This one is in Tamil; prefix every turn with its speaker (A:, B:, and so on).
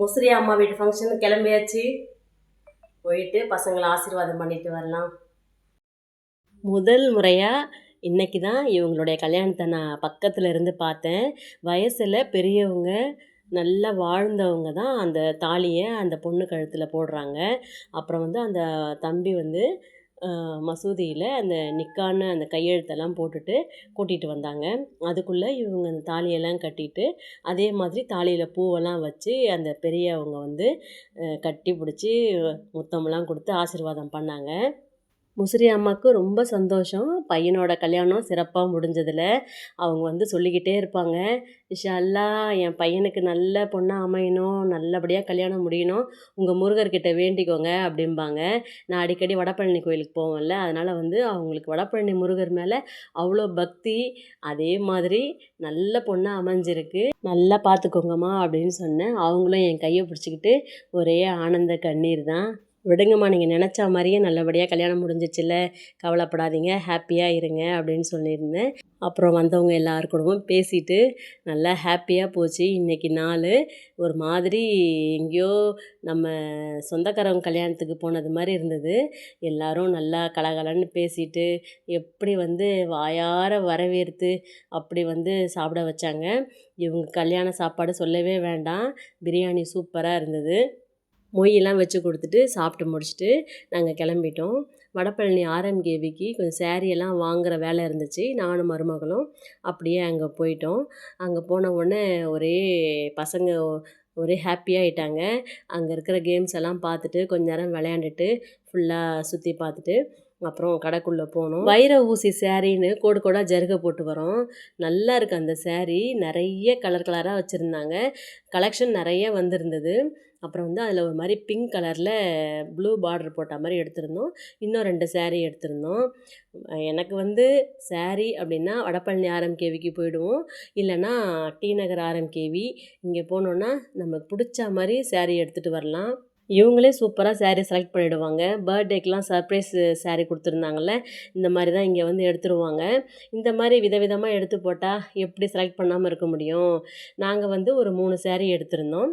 A: முசிறி அம்மா வீட்டு ஃபங்க்ஷன் கிளம்பியாச்சு. போயிட்டு பசங்களை ஆசீர்வாதம் பண்ணிட்டு வரலாம். முதல் முறையாக இன்னைக்கு தான் இவங்களுடைய கல்யாணத்தை நான் பக்கத்தில் இருந்து பார்த்தேன். வயசில் பெரியவங்க நல்லா வாழ்ந்தவங்க தான் அந்த தாலியை அந்த பொண்ணு கழுத்தில் போடுறாங்க. அப்புறம் வந்து அந்த தம்பி வந்து மசூதியில் அந்த நிக்கான்னு அந்த கையெழுத்தெல்லாம் போட்டுட்டு கூட்டிகிட்டு வந்தாங்க. அதுக்குள்ளே இவங்க அந்த தாலியெல்லாம் கட்டிட்டு அதே மாதிரி தாலியில் பூவெல்லாம் வச்சு அந்த பெரியவங்க வந்து கட்டி பிடிச்சி முத்தமெல்லாம் கொடுத்து ஆசீர்வாதம் பண்ணாங்க. முசிறி அம்மாவுக்கு ரொம்ப சந்தோஷம். பையனோட கல்யாணம் சிறப்பாக முடிஞ்சதில். அவங்க வந்து சொல்லிக்கிட்டே இருப்பாங்க. இஷா என் பையனுக்கு நல்ல பொண்ணாக அமையணும். நல்லபடியாக கல்யாணம் முடியணும். உங்கள் முருகர்கிட்ட வேண்டிக்கோங்க அப்படிம்பாங்க. நான் அடிக்கடி வடபழனி கோயிலுக்கு போவேன்ல. அதனால் வந்து அவங்களுக்கு வடபழனி முருகர் மேலே அவ்வளோ பக்தி. அதே மாதிரி நல்ல பொண்ணாக அமைஞ்சிருக்கு. நல்லா பார்த்துக்கோங்கம்மா அப்படின்னு சொன்னேன். அவங்களும் என் கையை பிடிச்சிக்கிட்டு ஒரே ஆனந்த கண்ணீர் தான். விடுங்கம்மா நீங்கள் நினச்ச மாதிரியே நல்லபடியாக கல்யாணம் முடிஞ்சிச்சுல்ல கவலைப்படாதீங்க ஹாப்பியாக இருங்க அப்படின்னு சொல்லியிருந்தேன். அப்புறம் வந்தவங்க எல்லார் கூடவும் பேசிட்டு நல்லா ஹாப்பியாக போச்சு. இன்றைக்கி நாள் ஒரு மாதிரி எங்கேயோ நம்ம சொந்தக்காரவங்க கல்யாணத்துக்கு போனது மாதிரி இருந்தது. எல்லாரும் நல்லா கலகலன்னு பேசிட்டு எப்படி வந்து வாயார வரவேற்று அப்படி வந்து சாப்பிட வச்சாங்க. இவங்க கல்யாண சாப்பாடு சொல்லவே வேண்டாம். பிரியாணி சூப்பராக இருந்தது. மொய்யெல்லாம் வச்சு கொடுத்துட்டு சாப்பிட்டு முடிச்சுட்டு நாங்கள் கிளம்பிட்டோம். வடபழனி ஆர்எம்கேவிக்கு கொஞ்சம் சேரீயெல்லாம் எல்லாம் வேலை இருந்துச்சு. நானும் மருமகளும் அப்படியே அங்கே போயிட்டோம். அங்கே போன உடனே ஒரே பசங்க ஒரே ஹாப்பியாகிட்டாங்க அங்கே இருக்கிற கேம்ஸ் எல்லாம் பார்த்துட்டு கொஞ்ச நேரம் விளையாண்டுட்டு ஃபுல்லாக சுற்றி பார்த்துட்டு அப்புறம் கடைக்குள்ளே போனோம். வைர ஊசி சேரீன்னு கோடு கோடாக ஜருக போட்டு வரோம். நல்லா இருக்குது அந்த சேரீ நிறைய கலர் கலராக வச்சுருந்தாங்க. கலெக்ஷன் நிறைய வந்திருந்தது. அப்புறம் வந்து அதில் ஒரு மாதிரி பிங்க் கலரில் ப்ளூ பார்டர் போட்ட மாதிரி எடுத்திருந்தோம். இன்னும் ரெண்டு சேரீ எடுத்திருந்தோம். எனக்கு வந்து சேரீ அப்படின்னா வடபழனி ஆர்எம்கேவிக்கு போயிடுவோம். இல்லைன்னா டி நகர் ஆர்எம்கேவி இங்கே போனோன்னா நமக்கு பிடிச்ச மாதிரி சேரீ எடுத்துகிட்டு வரலாம். இவங்களே சூப்பராக சேரீ செலக்ட் பண்ணிவிடுவாங்க பர்த்டேக்கெலாம் சர்ப்ரைஸ் saree கொடுத்துருந்தாங்கல்ல இந்த மாதிரி தான் இங்கே வந்து எடுத்துருவாங்க. இந்த மாதிரி விதவிதமாக எடுத்து போட்டால் எப்படி செலக்ட் பண்ணாமல் இருக்க முடியும்? நாங்கள் வந்து ஒரு மூணு சேரீ எடுத்திருந்தோம்.